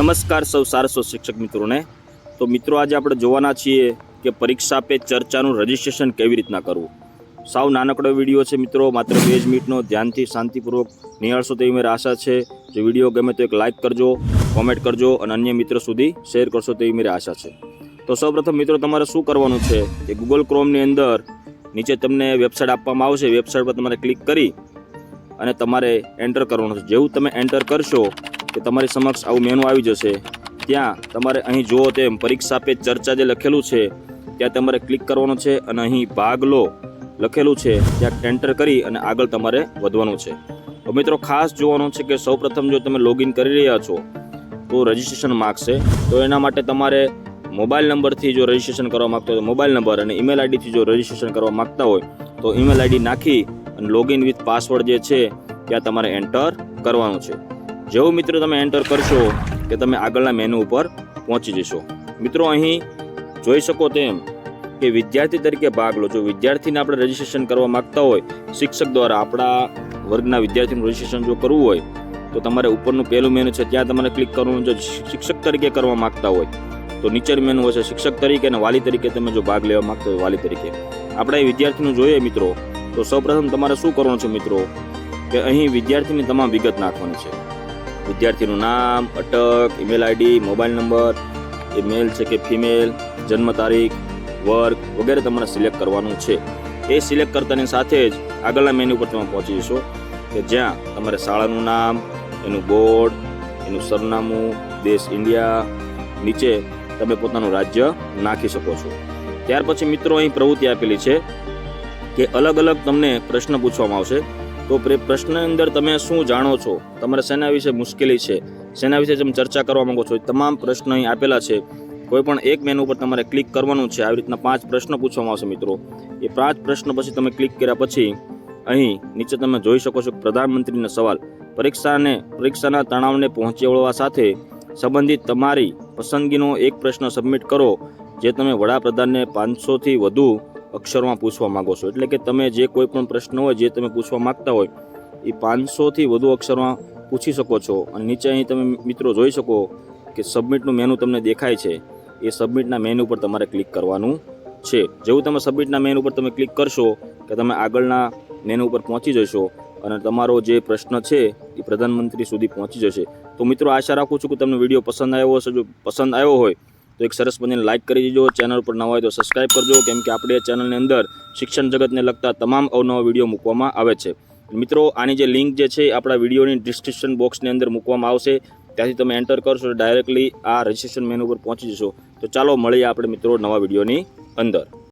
નમસ્કાર સૌ સારસો શિક્ષક મિત્રોને. તો મિત્રો આજે આપણે જોવાના છીએ કે પરીક્ષા પે ચર્ચાનું રજિસ્ટ્રેશન કેવી રીતના કરવું. સાવ નાનકડો વીડિયો છે મિત્રો, માત્ર બે જ મિનિટનો. ધ્યાનથી, શાંતિપૂર્વક નિહાળશો તેવી મારી આશા છે. જો વીડિયો ગમે તો એક લાઇક કરજો, કોમેન્ટ કરજો અને અન્ય મિત્રો સુધી શેર કરશો તેવી મારી આશા છે. તો સૌપ્રથમ મિત્રો, તમારે શું કરવાનું છે કે ગૂગલ ક્રોમની અંદર નીચે તમને વેબસાઇટ આપવામાં આવશે. વેબસાઇટ પર તમારે ક્લિક કરી અને તમારે એન્ટર કરવાનું છે. જેવું તમે એન્ટર કરશો કે તમારી સમક્ષ આવું મેનુ આવી જશે. ત્યાં તમારે અહીં જુઓ તેમ પરીક્ષા પે ચર્ચા જે લખેલું છે, ત્યાં તમારે ક્લિક કરવાનું છે અને અહીં ભાગ લો. લખેલું છે, ત્યાં એન્ટર કરી અને આગળ તમારે વધવાનું છે. તો મિત્રો ખાસ જોવાનું છે કે સૌપ્રથમ જો તમે લોગિન કરી રહ્યા છો, તો રજિસ્ટ્રેશન માગશે તો એના માટે તમારે મોબાઈલ નંબરથી જો રજિસ્ટ્રેશન કરવા માગતો હોય તો મોબાઈલ નંબર અને ઈમેલ આઈડીથી જો રજિસ્ટ્રેશન કરવા માગતા હોય, તો ઈમેલ આઈડી નાખી અને લોગિન વિથ પાસવર્ડ જે છે, ત્યાં તમારે એન્ટર કરવાનું છે. જેવું મિત્રો તમે એન્ટર કરશો કે તમે આગળના મેનુ ઉપર પહોંચી જશો. મિત્રો અહીં જોઈ શકો તેમ કે વિદ્યાર્થી તરીકે ભાગ લો. જો વિદ્યાર્થીને આપણે રજિસ્ટ્રેશન કરવા માગતા હોય, શિક્ષક દ્વારા આપણા વર્ગના વિદ્યાર્થીનું રજિસ્ટ્રેશન જો કરવું હોય, તો તમારે ઉપરનું પહેલું મેનુ છે, ત્યાં તમારે ક્લિક કરવાનું. જો શિક્ષક તરીકે કરવા માંગતા હોય, તો નીચેનું મેનુ હશે શિક્ષક તરીકે અને વાલી તરીકે તમે જો ભાગ લેવા માગતા હોય વાલી તરીકે. આપણે એ વિદ્યાર્થીનું જોઈએ મિત્રો. તો સૌપ્રથમ તમારે શું કરવાનું છે મિત્રો? કે અહીં વિદ્યાર્થીની તમામ વિગત નાખવાની છે. વિદ્યાર્થીનું નામ, અટક ઈમેલ આઈડી મોબાઈલ નંબર એ મેલ છે કે ફિમેલ જન્મ તારીખ વર્ગ વગેરે તમારે સિલેક્ટ કરવાનું છે. એ સિલેક્ટ કરતાની સાથે જ આગળના મેન્યુ પર તમે પહોંચી જશો કે જ્યાં તમારે શાળાનું નામ, એનું બોર્ડ એનું સરનામું, દેશ ઇન્ડિયા, નીચે તમે પોતાનું રાજ્ય નાખી શકો છો. ત્યાર પછી મિત્રો અહીં પ્રવૃત્તિ આપેલી છે કે અલગ અલગ તમને પ્રશ્ન પૂછવામાં આવશે. તો પ્રશ્ન અંદર તમે શું જાણો છો? તમારે શેના વિશે મુશ્કેલી છે? શેના વિશે તમે ચર્ચા કરવા માંગો છો તમામ પ્રશ્નો અહીં આપેલા છે. કોઈ પણ એક મેનુ પર તમારે ક્લિક કરવાનું છે. આવી રીતના પાંચ પ્રશ્ન પૂછવામાં આવશે મિત્રો. એ પાંચ પ્રશ્ન પછી તમે ક્લિક કર્યા પછી અહીં નીચે તમે જોઈ શકો છો પ્રધાનમંત્રીનો સવાલ. પરીક્ષાને, પરીક્ષાના તણાવને પહોંચી વળવા સાથે સંબંધિત તમારી પસંદગીનો એક પ્રશ્ન સબમિટ કરો, જે તમે વડાપ્રધાનને પાંચસોથી વધુ અક્ષરોમાં પૂછવા માંગો છો. એટલે કે તમે જે કોઈ પણ પ્રશ્ન હોય, જે તમે પૂછવા માંગતા હોય, એ પાંચસોથી વધુ અક્ષરમાં પૂછી શકો છો. અને નીચે અહીં તમે મિત્રો જોઈ શકો કે સબમિટનું મેનુ તમને દેખાય છે. એ સબમિટના મેનુ પર તમારે ક્લિક કરવાનું છે. જેવું તમે સબમિટના મેનુ પર તમે ક્લિક કરશો કે તમે આગળના મેનુ ઉપર પહોંચી જશો અને તમારો જે પ્રશ્ન છે, એ પ્રધાનમંત્રી સુધી પહોંચી જશે. તો મિત્રો, આશા રાખું છું કે તમને વીડિયો પસંદ આવ્યો હશે. જો પસંદ આવ્યો હોય તો એક સરસ બનીને લાઇક કરી દેજો. ચેનલ પર નવા હોય તો સબસ્ક્રાઈબ કરજો. કેમ કે આપણે ચેનલની અંદર શિક્ષણ જગતને લગતા તમામ અવનવા વીડિયો મૂકવામાં આવે છે. મિત્રો, આની જે લિંક જે છે આપણા વિડીયોની ડિસ્ક્રિપ્શન બોક્સની અંદર મૂકવામાં આવશે. ત્યાંથી તમે એન્ટર કરશો ડાયરેક્ટલી આ રજિસ્ટ્રેશન મેનુ પર પહોંચી જશો. તો ચાલો મળીએ આપણે મિત્રો નવા વિડીયોની અંદર.